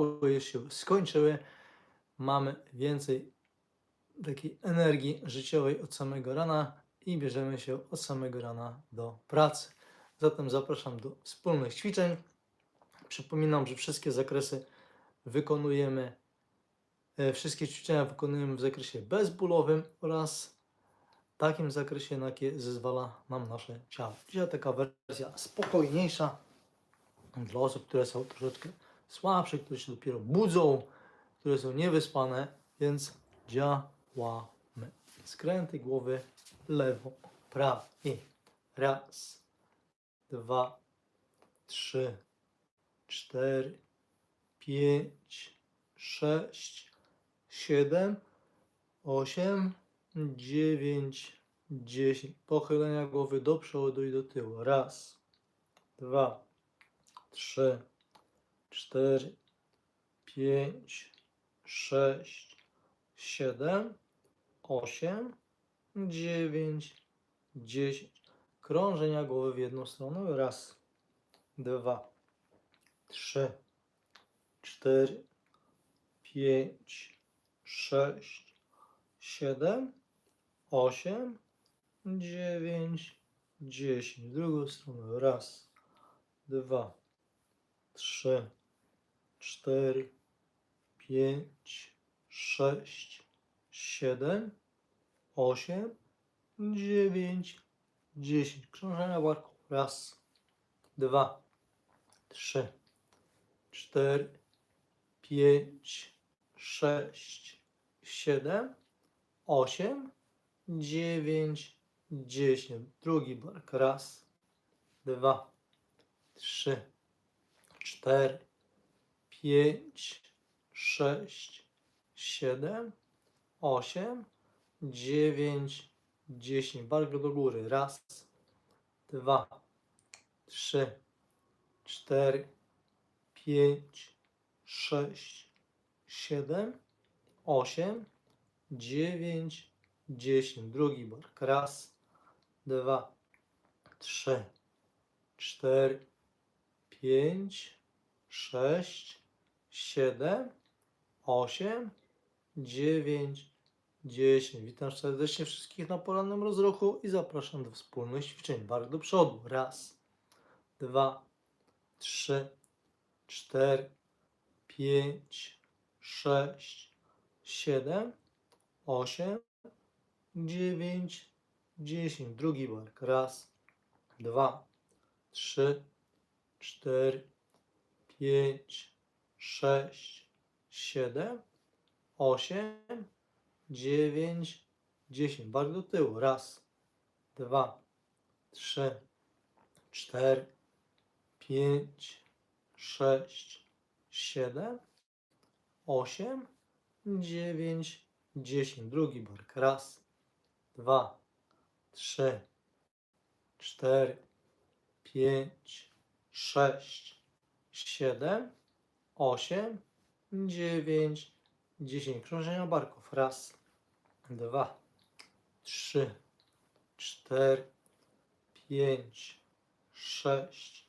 swoje siły skończyły. Mamy więcej takiej energii życiowej od samego rana i bierzemy się od samego rana do pracy. Zatem zapraszam do wspólnych ćwiczeń. Przypominam, że wszystkie zakresy wykonujemy, e, wszystkie ćwiczenia wykonujemy w zakresie bezbólowym oraz takim zakresie, na jakie zezwala nam nasze ciało. Dzisiaj taka wersja spokojniejsza dla osób, które są troszeczkę słabsze, które się dopiero budzą, które są niewyspane, więc działamy. Skręty głowy lewo, prawo i raz, dwa, trzy, cztery, pięć, sześć, siedem, osiem, dziewięć, dziesięć. Pochylenia głowy do przodu i do tyłu. Raz, dwa, trzy, cztery, pięć, sześć, siedem, osiem, dziewięć, dziesięć. Krążenia głowy w jedną stronę. Raz, dwa, trzy, cztery, pięć, sześć, siedem, osiem, dziewięć, dziesięć. W drugą stronę. Raz, dwa, trzy, cztery, pięć, sześć, siedem, osiem, dziewięć, dziesięć. Krążenia barku. Raz, dwa, trzy, cztery, pięć, sześć, siedem, osiem, dziewięć, dziesięć. Drugi bark. Raz, dwa, trzy, cztery, pięć, sześć, siedem, osiem, dziewięć, dziesięć. Bark do góry. Raz, dwa, trzy, cztery, pięć, sześć, siedem, osiem, dziewięć, dziesięć. Drugi bark. Raz, dwa, trzy, cztery, pięć, sześć, siedem, osiem, dziewięć, dziesięć. Witam serdecznie wszystkich na porannym rozruchu i zapraszam do wspólnych ćwiczeń. Bark do przodu. Raz, dwa, trzy, cztery, pięć, sześć, siedem, osiem, dziewięć, dziesięć. Drugi bark. Raz, dwa, trzy, cztery, pięć, sześć, siedem, osiem, dziewięć, dziesięć. Bark do tyłu. Raz, dwa, trzy, cztery, pięć, sześć, siedem, osiem, dziewięć, dziesięć. Drugi bark. Raz, dwa, trzy, cztery, pięć, sześć, siedem, osiem, dziewięć, dziesięć. Krążenia barków. Raz, dwa, trzy, cztery, pięć, sześć,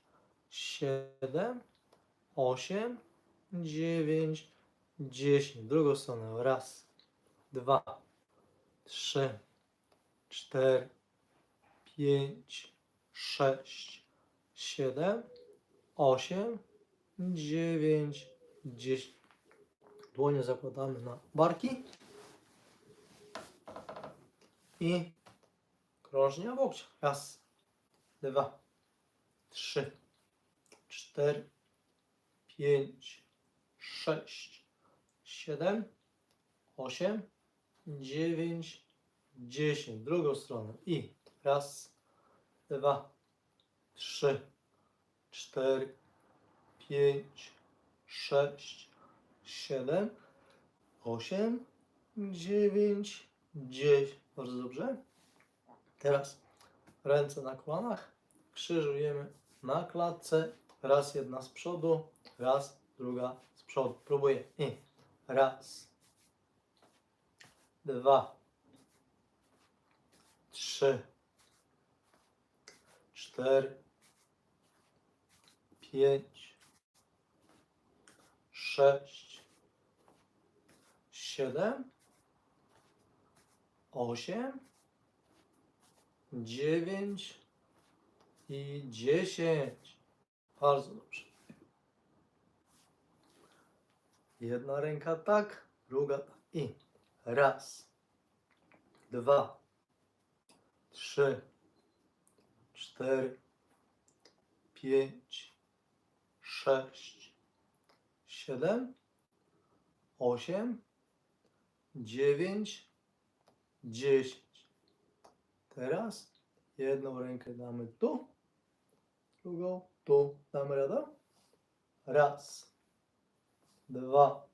siedem, osiem, dziewięć, dziesięć. Drugą stronę. Raz, dwa, trzy, cztery, pięć, sześć, siedem, osiem, dziewięć, dziesięć. Dłonie zakładamy na barki i krążnia w. Raz, dwa, trzy, cztery, pięć, sześć, siedem, osiem, dziewięć, dziesięć. Drugą stronę i raz, dwa, trzy, cztery, pięć, sześć, siedem, osiem, dziewięć, dziesięć. Bardzo dobrze. Teraz ręce na kolanach, krzyżujemy na klatce. Raz jedna z przodu, raz druga z przodu. Próbuję. I raz, dwa, trzy, cztery, pięć, sześć, siedem, osiem, dziewięć i dziesięć. Bardzo dobrze. Jedna ręka tak, druga tak. I raz, dwa, trzy, cztery, pięć, sześć, siedem, osiem, dziewięć, dziesięć. Teraz jedną rękę damy tu, drugą tu. Damy radę? Raz, dwa,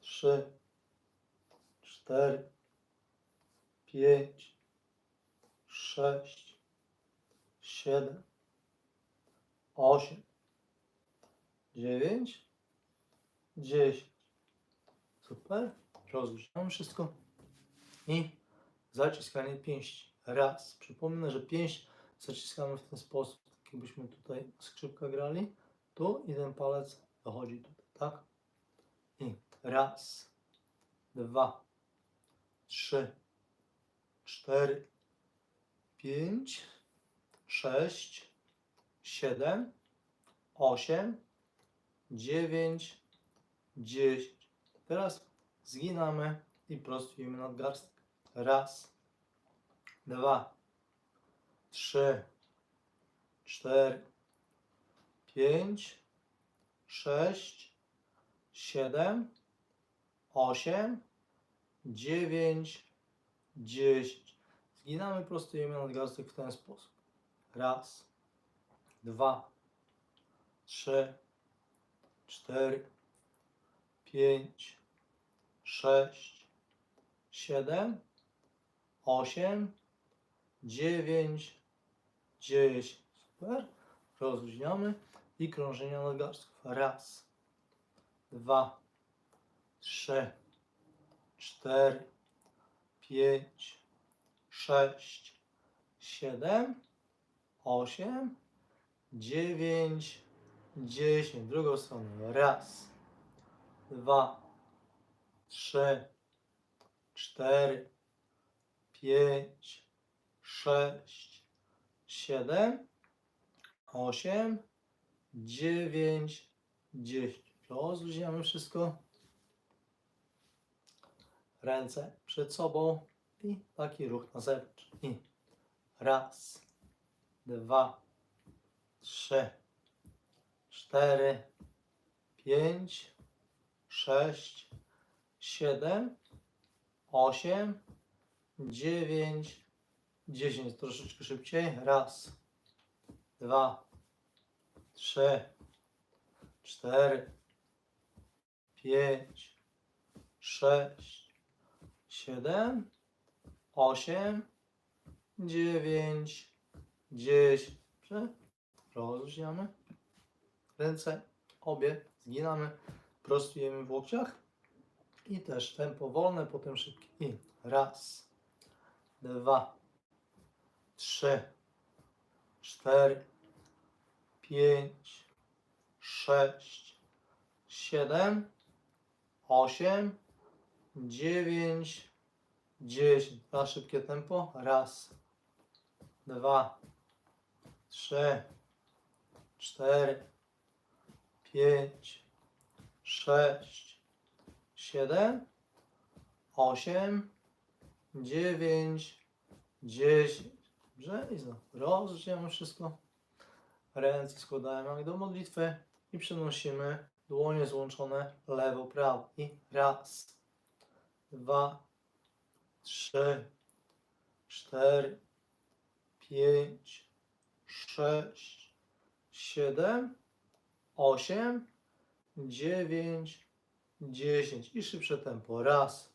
trzy, cztery, pięć, sześć, siedem, osiem, dziewięć, dziesięć. Super. Rozgrzewamy wszystko. I zaciskanie pięści. Raz. Przypomnę, że pięść zaciskamy w ten sposób, tak jakbyśmy tutaj skrzypka grali. Tu i ten palec dochodzi tutaj, tak? I raz, dwa, trzy, cztery, pięć, sześć, siedem, osiem, dziewięć, dziesięć. Teraz zginamy i prostujemy nadgarstek. Raz, dwa, trzy, cztery, pięć, sześć, siedem, osiem, dziewięć, dziesięć. Zginamy, prostujemy nadgarstek w ten sposób. Raz, dwa, trzy, cztery, pięć, sześć, siedem, osiem, dziewięć, dziesięć. Super. Rozluźniamy i krążenia nadgarstków. Raz, dwa, trzy, cztery, pięć, sześć, siedem, osiem, dziewięć, dziesięć. Drugą stronę. Raz, dwa, trzy, cztery, pięć, sześć, siedem, osiem, dziewięć, dziesięć. Rozluźniamy wszystko. Ręce przed sobą i taki ruch na zewnątrz. I raz, dwa, trzy, cztery, pięć, sześć, siedem, osiem, dziewięć, dziesięć. Troszeczkę szybciej. Raz, dwa, trzy, cztery, pięć, sześć, siedem, osiem, dziewięć, dziesięć. Rozluźniamy. Ręce obie zginamy, prostujemy w łokciach i też tempo wolne, potem szybkie. I raz, dwa, trzy, cztery, pięć, sześć, siedem, osiem, dziewięć, dziesięć. Na szybkie tempo. Raz, dwa, trzy, cztery, pięć, sześć, siedem, osiem, dziewięć, dziesięć. Dobrze? I znowu rozdzielamy wszystko. Ręce składamy jak do modlitwy i przenosimy dłonie złączone lewo, prawo. I raz, dwa, trzy, cztery, pięć, sześć, siedem, osiem, dziewięć, dziesięć. I szybsze tempo. Raz,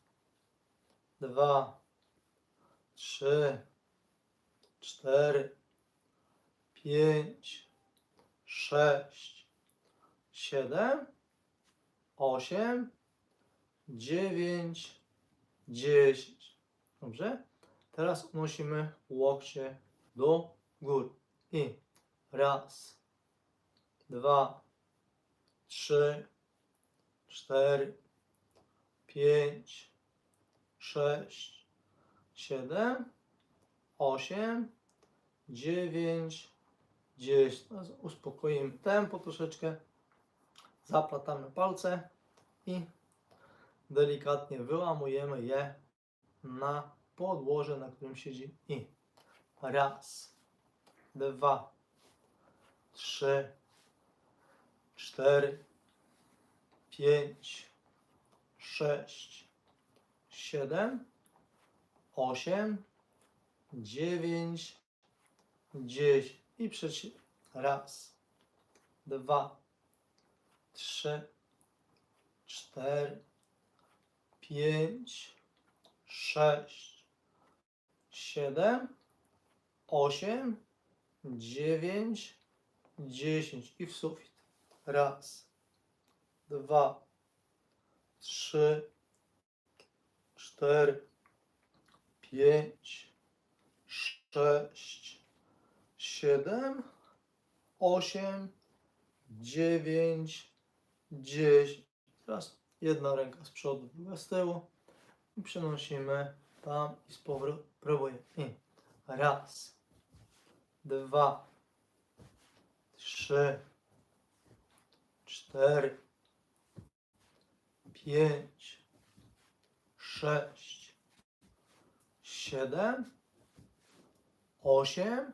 dwa, trzy, cztery, pięć, sześć, siedem, osiem, dziewięć, dziesięć. Dobrze? Teraz unosimy łokcie do góry. I raz, dwa, trzy, cztery, pięć, sześć, siedem, osiem, dziewięć, dziesięć. Teraz Uspokoimy tempo troszeczkę. Zaplatamy palce i delikatnie wyłamujemy je na podłoże, na którym siedzi i raz, dwa, trzy, cztery, pięć, sześć, siedem, osiem, dziewięć, dziesięć i przeciw. Raz, dwa, trzy, cztery, pięć, sześć, siedem, osiem, dziewięć, dziesięć i w sufit. Raz, dwa, trzy, cztery, pięć, sześć, siedem, osiem, dziewięć, dziesięć. Teraz jedna ręka z przodu, druga z tyłu. I przenosimy tam i z powrotem. Próbujemy. I raz, dwa, trzy, cztery, pięć, sześć, siedem, osiem,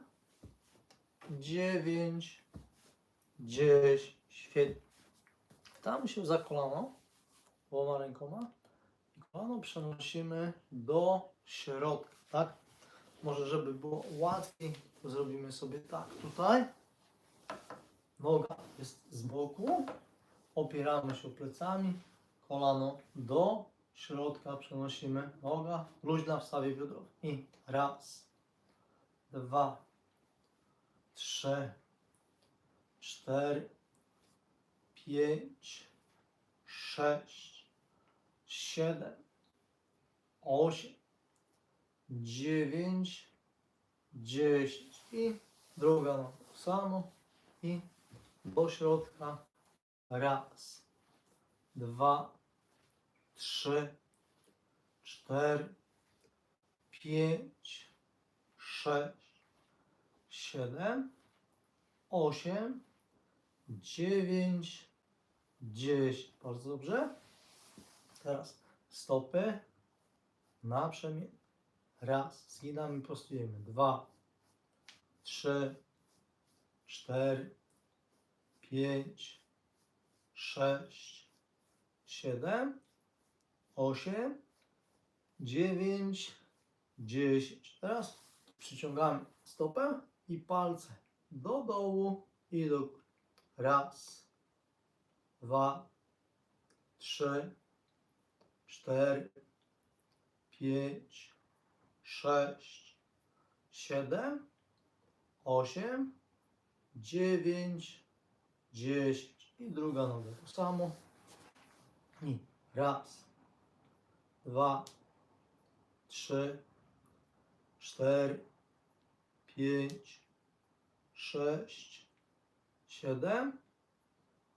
dziewięć, dziesięć. Świetnie. Tam się za kolano, dwoma rękoma i kolano przenosimy do środka, tak? Może żeby było łatwiej, to zrobimy sobie tak tutaj. Noga jest z boku, opieramy się plecami, kolano do środka. Przenosimy, noga. Luźna w stawie. I raz, dwa, trzy, cztery, pięć, sześć, siedem, osiem, dziewięć, dziesięć. I druga noga. Samo. I do środka raz, dwa, trzy, cztery, pięć, sześć, siedem, osiem, dziewięć, dziesięć. Bardzo dobrze. Teraz stopy naprzemiennie. Raz, zginamy, prostujemy. Dwa, trzy, cztery, pięć, sześć, siedem, osiem, dziewięć, dziesięć. Teraz przyciągamy stopę i palce do dołu i do. Raz, dwa, trzy, cztery, pięć, sześć, siedem, osiem, dziewięć, dziesięć. I druga noga to samo. I raz, dwa, trzy, cztery, pięć, sześć, siedem,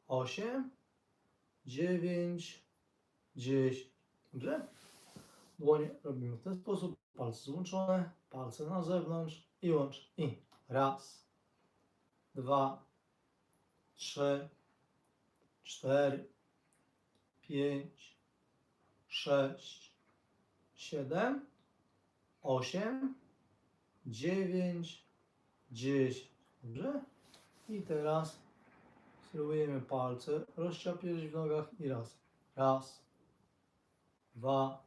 osiem, dziewięć, dziesięć. Dobrze? Dłonie robimy w ten sposób. Palce złączone, palce na zewnątrz. I łącz. I raz, dwa, trzy, cztery, pięć, sześć, siedem, osiem, dziewięć, dziesięć. Dobrze? I teraz spróbujemy palce rozciapiać w nogach i raz. Raz, dwa,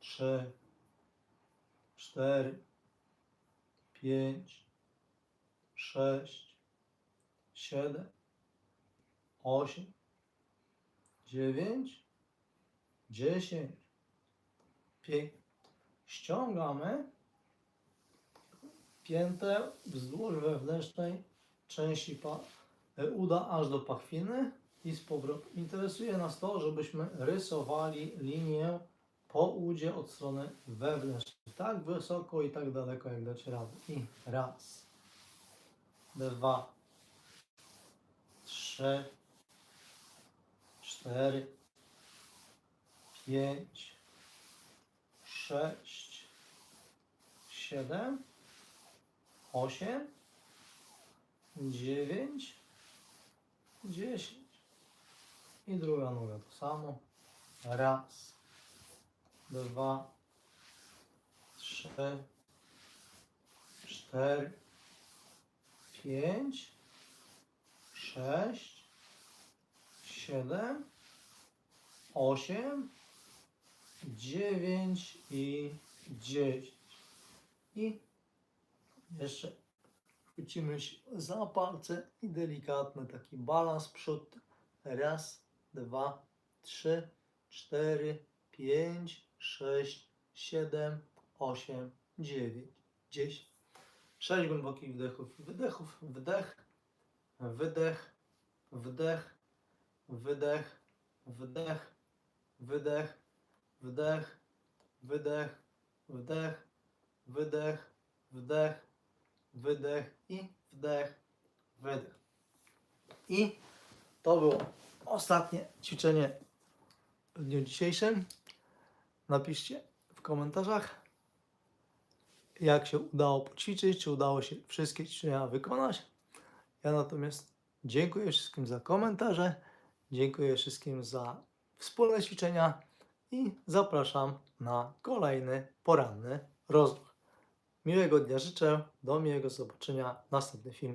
trzy, cztery, pięć, sześć, siedem, osiem, dziewięć, dziesięć. Pięknie. Ściągamy piętę wzdłuż wewnętrznej części e, uda aż do pachwiny i z powrotem. Interesuje nas to, żebyśmy rysowali linię po udzie od strony wewnętrznej. Tak wysoko i tak daleko, jak dacie radę. I raz, dwa, trzy, cztery. pięć, sześć, siedem, osiem, dziewięć, dziesięć. I druga noga to samo. Raz, dwa, trzy, cztery, pięć, sześć, siedem, osiem, dziewięć i dziesięć. I jeszcze chwycimy się za palce i delikatny taki balans przód. Raz, dwa, trzy, cztery, pięć, sześć, siedem, osiem, dziewięć, dziesięć. Sześć głębokich wdechów i wydechów. Wdech, wydech, wdech, wydech, wdech, wydech, wdech, wydech, wdech, wydech, wdech, wydech i wdech, wydech. I to było ostatnie ćwiczenie w dniu dzisiejszym. Napiszcie w komentarzach, jak się udało poćwiczyć, czy udało się wszystkie ćwiczenia wykonać. Ja natomiast dziękuję wszystkim za komentarze, dziękuję wszystkim za wspólne ćwiczenia i zapraszam na kolejny poranny rozruch. Miłego dnia życzę, do miłego zobaczenia, następny film.